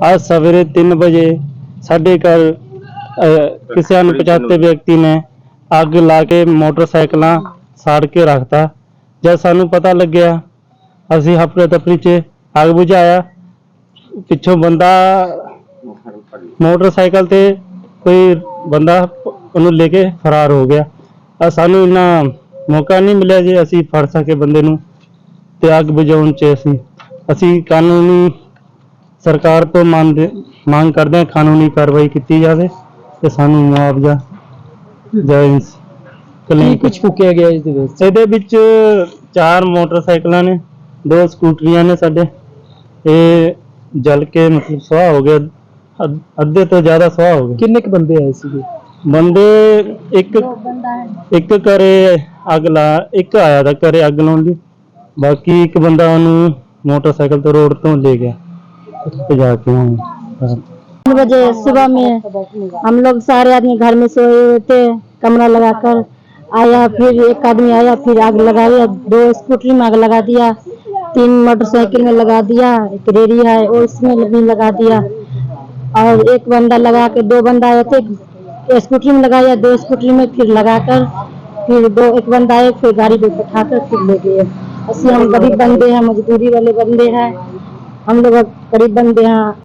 ਅੱਜ ਸਵੇਰੇ 3 ਵਜੇ ਸਾਡੇ ਘਰ ਕਿਸੇ ਅਣਪਛਾਤੇ ਵਿਅਕਤੀ ਨੇ ਅੱਗ ਲਾ ਕੇ ਮੋਟਰਸਾਈਕਲਾਂ ਸਾੜ ਕੇ ਰੱਖਤਾ। ਜਦ ਸਾਨੂੰ ਪਤਾ ਲੱਗਿਆ, ਅਸੀਂ ਹਫੜੇ ਤਫਰੀ ਚ ਅੱਗ ਬੁਝਾਇਆ। ਪਿੱਛੋਂ ਬੰਦਾ ਮੋਟਰਸਾਈਕਲ ਤੇ ਕੋਈ ਬੰਦਾ ਉਹਨੂੰ ਲੈ ਕੇ ਫਰਾਰ ਹੋ ਗਿਆ। ਆ ਸਾਨੂੰ ਇੰਨਾ ਮੌਕਾ ਨਹੀਂ ਮਿਲਿਆ ਜੇ ਅਸੀਂ ਫੜ ਸਕੇ ਬੰਦੇ ਨੂੰ ਤੇ ਅੱਗ ਬੁਝਾਉਣ ਚ ਅਸੀਂ। ਅਸੀਂ ਕਾਨੂੰਨੀ ਸਰਕਾਰ ਤੋਂ ਮੰਗ ਮੰਗ ਕਰਦੇ ਹਾਂ ਕਾਨੂੰਨੀ ਕਾਰਵਾਈ ਕੀਤੀ ਜਾਵੇ ਤੇ ਸਾਨੂੰ ਮੁਆਵਜ਼ਾ ਜਾਇਜ਼ ਕੀ ਕੁਝ ਫੂਕਿਆ ਗਿਆ ਇਸ ਦੇ ਵਿੱਚ? ਇਹਦੇ ਵਿੱਚ ਚਾਰ ਮੋਟਰਸਾਈਕਲਾਂ ਨੇ ਦੋ ਸਕੂਟਰੀਆਂ ਨੇ ਸਾਡੇ। ਇਹ ਜਲ ਕੇ ਮਤਲਬ ਸੁਆਹ ਹੋ ਗਿਆ ਅੱਧ- ਅੱਧੇ ਤੋਂ ਜ਼ਿਆਦਾ ਸੁਆਹ ਹੋ ਗਏ। ਕਿੰਨੇ ਕੁ ਬੰਦੇ ਆਏ ਸੀਗੇ? ਬੰਦੇ ਇੱਕ ਇੱਕ ਘਰੇ ਅੱਗ ਲਾ ਇੱਕ ਆਇਆ ਤਾਂ ਘਰੇ ਅੱਗ ਲਾਉਣ ਦੀ। ਬਾਕੀ ਇੱਕ ਬੰਦਾ ਉਹਨੂੰ ਮੋਟਰਸਾਈਕਲ ਤੋਂ ਰੋਡ ਤੋਂ ਲੈ ਗਿਆ। तीन बजे सुबह में हम लोग सारे आदमी घर में सोए हुए थे, कमरा लगाकर आया, फिर एक आदमी आया, फिर आग लगा दिया, दो स्कूटरी में आग लगा दिया, तीन मोटरसाइकिल में लगा दिया, एक रेडी है, और भी लगा दिया। और एक बंदा लगा के, दो बंदा आया थे स्कूटरी में लगाया, दो स्कूटरी में फिर लगाकर, फिर दो, एक बंदा आए, फिर गाड़ी पे बैठा कर फिर ले गए। ऐसे हम गरीब बंदे हैं, मजदूरी वाले बंदे हैं। हम लोग गरीब बंदे हैं